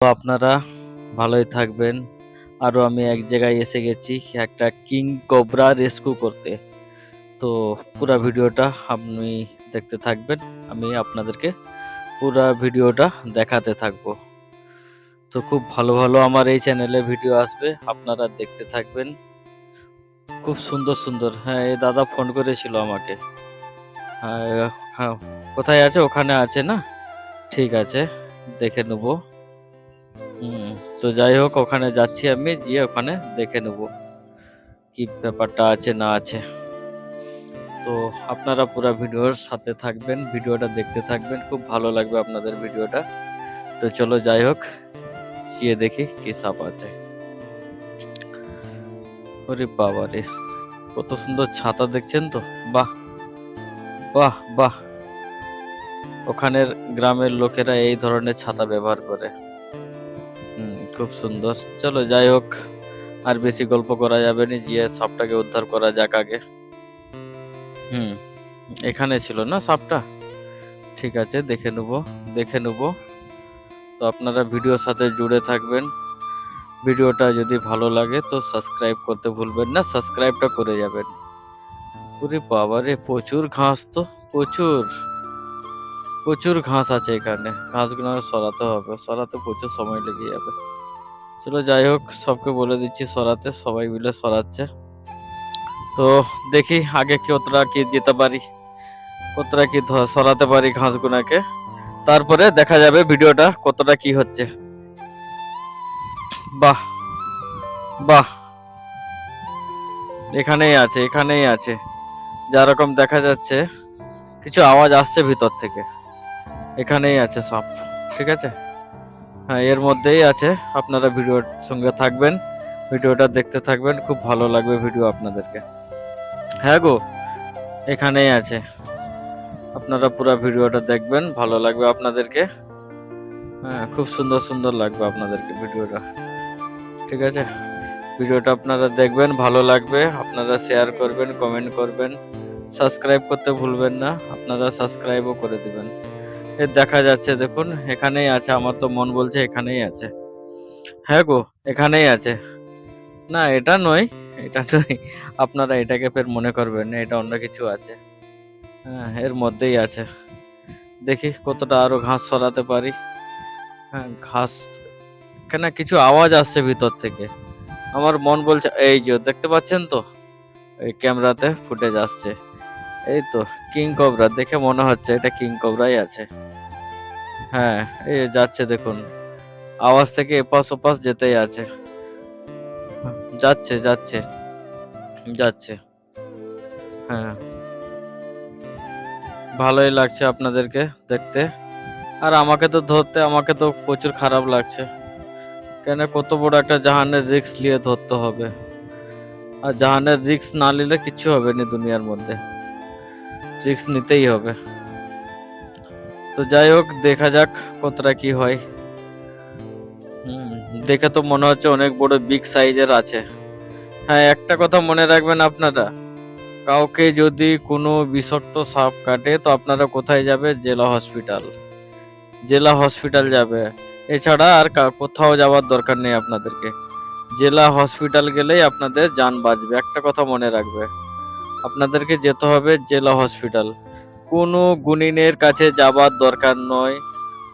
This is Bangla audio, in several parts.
তো আপনারা ভালোই থাকবেন। আরও আমি এক জায়গায় এসে গেছি একটা কিং কোবরা রেস্কিউ করতে। তো পুরো ভিডিওটা আপনি দেখতে থাকবেন আমি আপনাদেরকে পুরো ভিডিওটা দেখাতে থাকব। তো খুব ভালো ভালো আমার এই চ্যানেলে ভিডিও আসবে আপনারা দেখতে থাকবেন। খুব সুন্দর সুন্দর হ্যাঁ এই দাদা ফোন করেছিল আমাকে। হ্যাঁ, কোথায় আছে? ওখানে আছে না? ঠিক আছে দেখে নেব। হুম। তো যাই হোক, ওখানে যাচ্ছি আমি, গিয়ে ওখানে দেখে নেব কি ব্যাপারটা আছে না আছে। তো আপনারা পুরো ভিডিওর সাথে থাকবেন, ভিডিওটা দেখতে থাকবেন, খুব ভালো লাগবে আপনাদের ভিডিওটা। তো চলো যাই হোক, গিয়ে দেখি কি সাপ আছে। ওরে বাবা রে, কত সুন্দর ছাতা দেখছেন তো, বাহ বাহ বাহ। ওখানের গ্রামের লোকেরা এই ধরনের ছাতা ব্যবহার করে। খুব সুন্দর। চলো যাই হোক, আর বেশি গল্প করা যাবে না, গিয়ে সাপটাকে উদ্ধার করা যাক আগে। হুম, এখানে ছিল না সাপটা? ঠিক আছে, দেখে নেব দেখে নেব। তো আপনারা ভিডিওর সাথে জুড়ে থাকবেন। ভিডিওটা যদি ভালো লাগে তো সাবস্ক্রাইব করতে ভুলবেন না, সাবস্ক্রাইবটা করে যাবেন। ওরে বাবা রে, প্রচুর ঘাস তো, প্রচুর। প্রচুর ঘাস আছে এখানে, ঘাসগুলো সরাতে হবে, সরাতে প্রচুর সময় লেগে যাবে। চলো যাই হোক, সবকে বলে দিচ্ছি সরাতে, সবাই মিলে সরাচ্ছে। তো দেখি আগে কতটা কি যেতে পারি, কতটা কি সরাতে পারি ঘাসগুনাকে। তারপরে দেখা যাবে ভিডিওটা কতটা কি হচ্ছে। বাহ বাহ। এখানেই আছে এখানেই আছে। যা রকম দেখা যাচ্ছে, কিছু আওয়াজ আসছে ভিতর থেকে। এখানেই আছে সব, ঠিক আছে? হ্যাঁ এর মধ্যেই আছে। আপনারা ভিডিওর সঙ্গে থাকবেন, ভিডিওটা দেখতে থাকবেন, খুব ভালো লাগবে ভিডিও আপনাদেরকে। হ্যাঁ গো, এখানেই আছে। আপনারা পুরো ভিডিওটা দেখবেন, ভালো লাগবে আপনাদেরকে। হ্যাঁ খুব সুন্দর সুন্দর লাগবে আপনাদেরকে ভিডিওটা। ঠিক আছে? ভিডিওটা আপনারা দেখবেন, ভালো লাগবে, আপনারা শেয়ার করবেন কমেন্ট করবেন। সাবস্ক্রাইব করতে ভুলবেন না, আপনারা সাবস্ক্রাইবও করে দিবেন। দেখা যাচ্ছে, দেখুন, এখানেই আছে, আমার তো মন বলছে এখানেই আছে। হ্যাঁ গো, এখানেই আছে। না, এটা নয় এটা নয়, আপনারা এটাকে ফের মনে করবেন এটা অন্য কিছু আছে। হ্যাঁ এর মধ্যেই আছে। দেখি, কতটা আরও ঘাস সরাতে পারি। হ্যাঁ ঘাস এখানে কিছু আওয়াজ আসছে ভিতর থেকে। আমার মন বলছে, এই যে, দেখতে পাচ্ছেন তো? এই ক্যামেরাতে ফুটেজ আসছে। এই তো, কিং কবরা, দেখে মনে হচ্ছে এটা কিং কবরাই আছে। হ্যাঁ এই যাচ্ছে দেখুন। আওয়াজ থেকে এপাশ ওপাশ যেতেই আছে। যাচ্ছে যাচ্ছে যাচ্ছে। হ্যাঁ। ভালোই লাগছে আপনাদেরকে দেখতে। আর আমাকে তো ধরতে, আমাকে তো প্রচুর খারাপ লাগছে। কেন কত বড় একটা জাহানের রিস্ক নিয়ে ধরতে হবে। আর জাহানের রিস্ক না নিলে কিছু হবে না দুনিয়ার মধ্যে। রিস্ক নিতেই হবে। তো যাই হোক, দেখা যাক কতটা কি হয়। দেখে তো মনে হচ্ছে অনেক বড় বিগ সাইজের আছে। হ্যাঁ একটা কথা মনে রাখবেন আপনারা। কাউকে যদি কোনো বিষাক্ত সাপ কাটে, তো আপনারা কোথায় যাবে? জেলা হসপিটাল জেলা হসপিটাল যাবে। এছাড়া আর কোথাও যাওয়ার দরকার নেই আপনাদেরকে। জেলা হসপিটাল গেলেই আপনাদের যান বাঁচবে। একটা কথা মনে রাখবে। আপনাদেরকে যেতে হবে জেলা হসপিটাল কোনো গুণিনের কাছে যাবার দরকার নয়,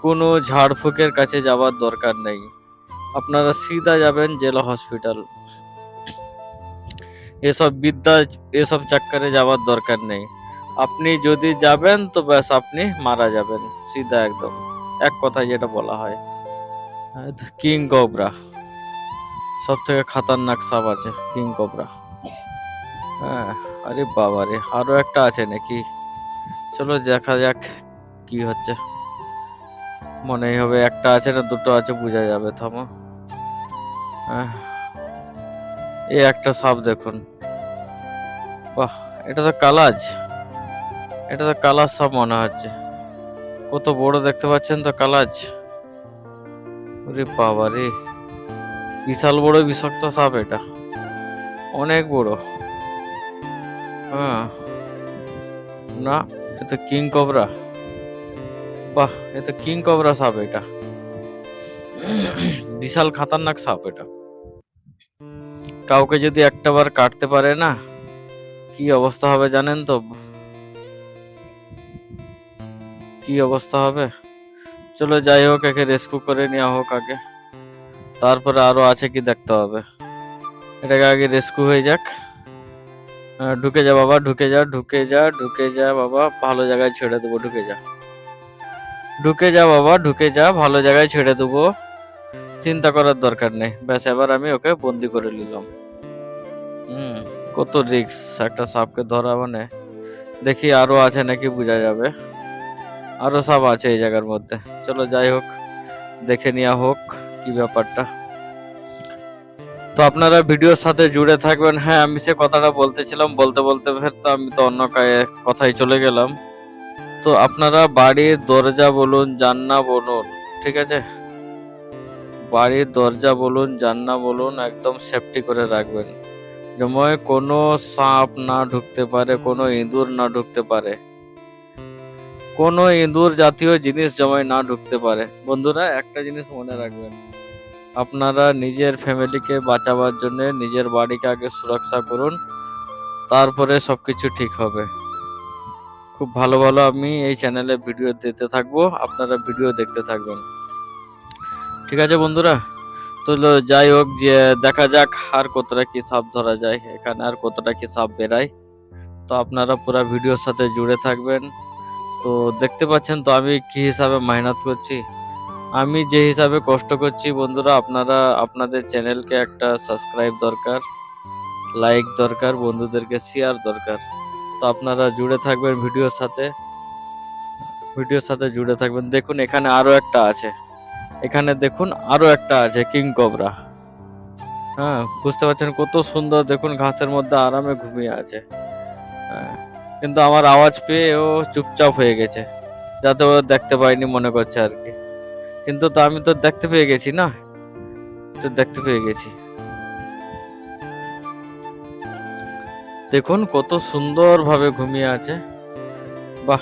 কোনো ঝাড়ফুঁকের কাছে যাবার দরকার নেই। আপনারা সিধা যাবেন জেলা হসপিটাল। এসব বিদ্যা এসব চাক্কারে যাওয়ার দরকার নেই। আপনি যদি যাবেন তো ব্যাস আপনি মারা যাবেন, সিধা একদম। এক কথায় যেটা বলা হয়। King cobra. সব থেকে খাতারনাক সাপ আছে, কিং কোবরা। হ্যাঁ আরে বাবা রে আরও একটা আছে নাকি? চলো দেখা যাক কি হচ্ছে। মনেই হবে একটা আছে না দুটো আছে, বোঝা যাবে, থামো। এই একটা সাপ দেখুন। বাহ, এটা তো কালাজ। এটা তো কালাজ সাপ মনে হচ্ছে। কত বড় দেখতে পাচ্ছেন তো কালাজ। ওরে বাবা রে, বিশাল বড় বিষাক্ত সাপ এটা। অনেক বড়। হ্যাঁ না। এ তো কিং কবরা। বাহ এ তো কিং কবরা সাপ এটা। বিশাল খাতারনাক সাপ এটা। কাউকে যদি একটা বার কাটতে পারে না, কি অবস্থা হবে জানেন তো? কি অবস্থা হবে? চলো যাই হোক, একে রেস্কিউ করে নেওয়া হোক আগে। তারপরে আরও আছে কি দেখতে হবে। এটাকে আগে রেস্কিউ হয়ে যাক। ঢুকে যা বাবা, ঢুকে যা ঢুকে যা ঢুকে যা বাবা, ভালো জায়গায় ছেড়ে দেবো, ঢুকে যা। ঢুকে যা বাবা, ঢুকে যা, ভালো জায়গায় ছেড়ে দেবো। চিন্তা করার দরকার নেই। ব্যাস, এবার আমি ওকে বন্দি করে নিলাম। হুম, কত রিক্স একটা সাপকে ধরা মানে। দেখি আরও আছে নাকি বোঝা যাবে। আরও সাপ আছে এই জায়গার মধ্যে। চলো যাই হোক, দেখে নেওয়া হোক কি ব্যাপারটা। তো আপনারা ভিডিওর সাথে জুড়ে থাকবেন। হ্যাঁ আমি সে কথাটা বলতেছিলাম, বলতে বলতে তো আমি তো অন্য কথায় চলে গেলাম। তো আপনারা বাড়ির দরজা বলুন, জান্না বলুন, ঠিক আছে? বাড়ির দরজা বলুন, জান্না বলুন, একদম সেফটি করে রাখবেন। যেমন কোনো সাপ না ঢুকতে পারে, কোনো ইঁদুর না ঢুকতে পারে। কোনো ইঁদুর জাতীয় জিনিস জমায় না ঢুকতে পারে। বন্ধুরা, একটা জিনিস মনে রাখবেন আপনারা নিজের ফ্যামিলিকে বাঁচাবার জন্য নিজের বাড়িকে আগে সুরক্ষা করুন, তারপরে সব কিছু ঠিক হবে। খুব ভালো ভালো আমি এই চ্যানেলে ভিডিও দিতে থাকব, আপনারা ভিডিও দেখতে থাকবেন। ঠিক আছে বন্ধুরা, তো যাই হোক, যে দেখা যাক আর কতটা কি সাপ ধরা যায়, এখানে আর কতটা কি সাপ বেরায়। তো আপনারা পুরো ভিডিওর সাথে জুড়ে থাকবেন। তো দেখতে পাচ্ছেন তো আমি কি হিসাবে মেহনত করছি। আমি যে হিসাবে কষ্ট করছি বন্ধুরা আপনারা আপনাদের চ্যানেলকে একটা সাবস্ক্রাইব দরকার লাইক দরকার বন্ধুদেরকে শেয়ার দরকার। তো আপনারা জুড়ে থাকবেন ভিডিওর সাথে ভিডিওর সাথে জুড়ে থাকবেন। দেখুন এখানে আরও একটা আছে। এখানে দেখুন আরও একটা আছে কিং কোবরা হ্যাঁ বুঝতে পারছেন কত সুন্দর দেখুন ঘাসের মধ্যে আরামে ঘুমিয়ে আছে। হ্যাঁ, কিন্তু আমার আওয়াজ পেয়ে ও চুপচাপ হয়ে গেছে যাতে ও দেখতে পাইনি মনে করছে আর কি। কিন্তু তো আমি তো দেখতে পেয়ে গেছি না? তো দেখতে পেয়ে গেছি। দেখুন কত সুন্দর ভাবে ঘুমিয়ে আছে। বাহ!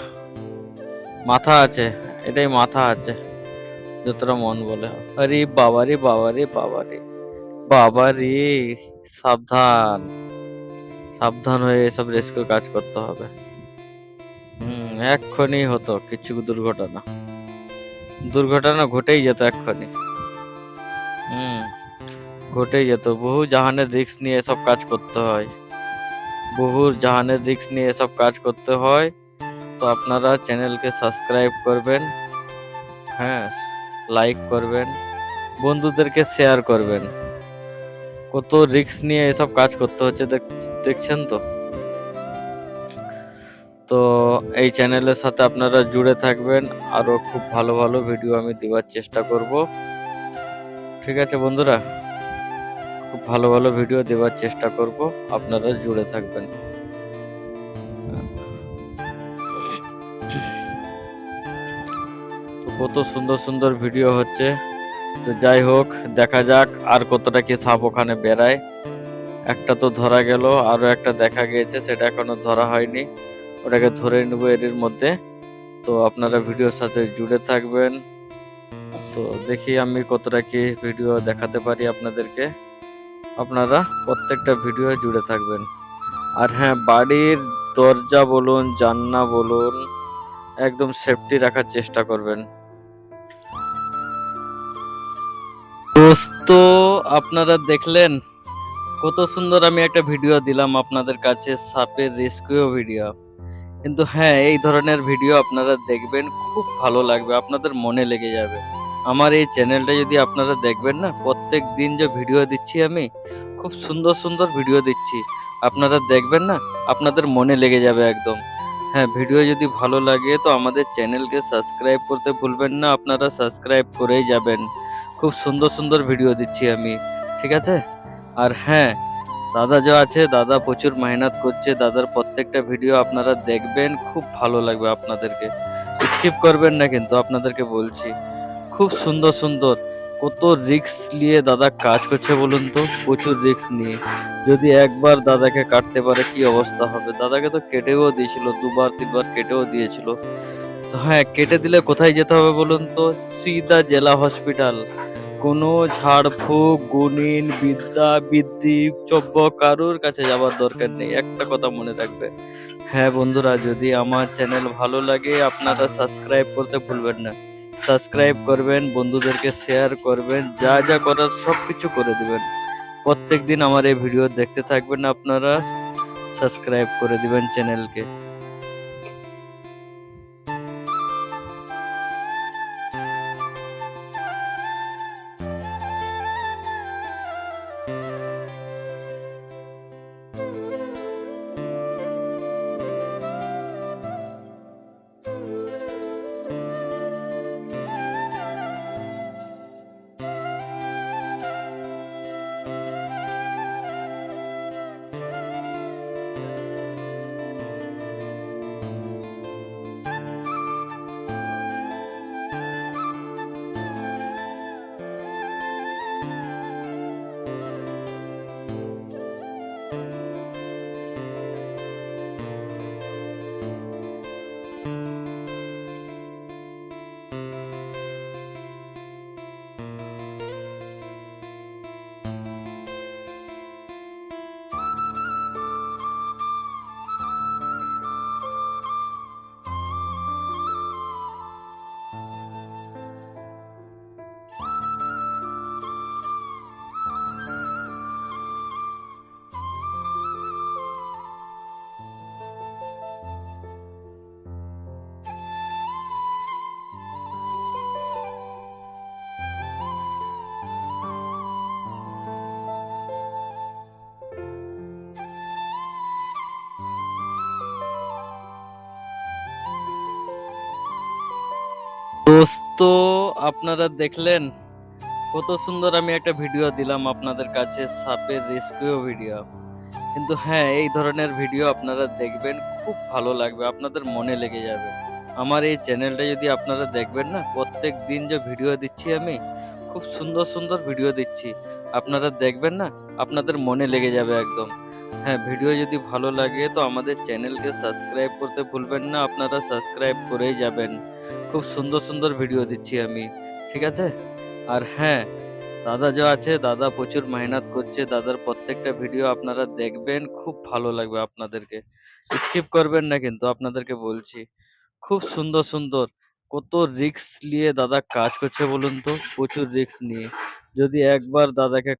মাথা আছে, এটাই মাথা আছে, যতটা মন বলে। আরে বাবারে বাবারে বাবারে বাবারে সাবধান। সাবধান হয়ে এসব রেস্কিউ কাজ করতে হবে। হুম, এক্ষুনি হতো, কিছু দুর্ঘটনা। দুর্ঘটনা ঘটেই যেত এক্ষুনি হুম। ঘটেই যেত। বহু জাহানের রিস্ক নিয়ে এসব কাজ করতে হয়। বহু জাহানের রিস্ক নিয়ে এসব কাজ করতে হয়। তো আপনারা চ্যানেলকে সাবস্ক্রাইব করবেন হ্যাঁ লাইক করবেন বন্ধুদেরকে শেয়ার করবেন। কত রিস্ক নিয়ে এসব কাজ করতে হচ্ছে দেখ- দেখছেন তো? তো এই চ্যানেলের সাথে আপনারা জুড়ে থাকবেন। আরও খুব ভালো ভালো ভিডিও আমি দেওয়ার চেষ্টা করব। ঠিক আছে বন্ধুরা? খুব ভালো ভালো ভিডিও দেওয়ার চেষ্টা করব। আপনারা জুড়ে থাকবেন। কত সুন্দর সুন্দর ভিডিও হচ্ছে। তো যাই হোক, দেখা যাক আর কতটা কি সাপ ওখানে বেড়ায়। একটা তো ধরা গেল, আরও একটা দেখা গিয়েছে, সেটা এখনও ধরা হয়নি। ওটাকে ধরে নেব এর মধ্যে। তো আপনারা ভিডিওর সাথে জুড়ে থাকবেন। তো দেখি আমি কতটা কি ভিডিও দেখাতে পারি আপনাদেরকে। আপনারা প্রত্যেকটা ভিডিও জুড়ে থাকবেন। আর হ্যাঁ বাড়ির দরজা বলুন জান্না বলুন একদম সেফটি রাখার চেষ্টা করবেন। দোস্ত আপনারা দেখলেন? কত সুন্দর আমি একটা ভিডিও দিলাম আপনাদের কাছে সাপের রেস্কিউ ভিডিও কিন্তু হ্যাঁ এই ধরনের ভিডিও আপনারা দেখবেন, খুব ভালো লাগবে, আপনাদের মনে লেগে যাবে। আমার এই চ্যানেলটা যদি আপনারা দেখবেন না, প্রত্যেক দিন যে ভিডিও দিচ্ছি আমি, খুব সুন্দর সুন্দর ভিডিও দিচ্ছি। আপনারা দেখবেন না, আপনাদের মনে লেগে যাবে একদম। হ্যাঁ ভিডিও যদি ভালো লাগে, তো আমাদের চ্যানেলকে সাবস্ক্রাইব করতে ভুলবেন না, আপনারা সাবস্ক্রাইব করেই যাবেন। খুব সুন্দর সুন্দর ভিডিও দিচ্ছি আমি, ঠিক আছে? আর হ্যাঁ দাদা যা আছে, দাদা প্রচুর মেহনত করছে। দাদার প্রত্যেকটা ভিডিও আপনারা দেখবেন, খুব ভালো লাগবে আপনাদেরকে। স্কিপ করবেন না কিন্তু, আপনাদেরকে বলছি। খুব সুন্দর সুন্দর। কত রিস্ক নিয়ে দাদা কাজ করছে বলুন তো? প্রচুর রিক্স নিয়ে। যদি একবার দাদাকে কাটতে পারে, কি অবস্থা হবে? দাদাকে তো কেটেও দিয়েছিল, দুবার, তিনবার কেটেও দিয়েছিল। তো হ্যাঁ কেটে দিলে কোথায় যেতে হবে বলুন তো? সিধা জেলা হসপিটাল কোনো ঝাড়ফুঁক, গুণিন, বিদ্যা বৃদ্ধি চব্য কারোর কাছে যাওয়ার দরকার নেই। একটা কথা মনে রাখবে। হ্যাঁ বন্ধুরা, যদি আমার চ্যানেল ভালো লাগে, আপনারা সাবস্ক্রাইব করতে ভুলবেন না। সাবস্ক্রাইব করবেন, বন্ধুদেরকে শেয়ার করবেন, যা যা করার সব কিছু করে দিবেন। প্রত্যেক দিন আমার এই ভিডিও দেখতে থাকবেন আপনারা। সাবস্ক্রাইব করে দিবেন চ্যানেলকে। দোস্ত আপনারা দেখলেন কত সুন্দর আমি একটা ভিডিও দিলাম আপনাদের কাছে, সাপের রেস্কিউ ভিডিও কিন্তু হ্যাঁ এই ধরনের ভিডিও আপনারা দেখবেন, খুব ভালো লাগবে, আপনাদের মনে লেগে যাবে। আমার এই চ্যানেলটা যদি আপনারা দেখবেন না, প্রত্যেক দিন যে ভিডিও দিচ্ছি আমি, খুব সুন্দর সুন্দর ভিডিও দিচ্ছি। আপনারা দেখবেন না, আপনাদের মনে লেগে যাবে একদম। হ্যাঁ ভিডিও যদি ভালো লাগে তো আমাদের চ্যানেলকে সাবস্ক্রাইব করতে ভুলবেন না, আপনারা সাবস্ক্রাইব করেই যাবেন। খুব সুন্দর সুন্দর ভিডিও দিচ্ছি আমি, ঠিক আছে? আর হ্যাঁ দাদা যা আছে, দাদা প্রচুর মেহনত করছে, দাদার প্রত্যেকটা ভিডিও আপনারা দেখবেন, খুব ভালো লাগবে আপনাদেরকে। স্কিপ করবেন না কিন্তু, আপনাদেরকে বলছি, খুব সুন্দর সুন্দর। কত রিস্ক নিয়ে দাদা কাজ করছে বলুন তো, প্রচুর রিস্ক নিয়ে। যদি একবার দাদাকে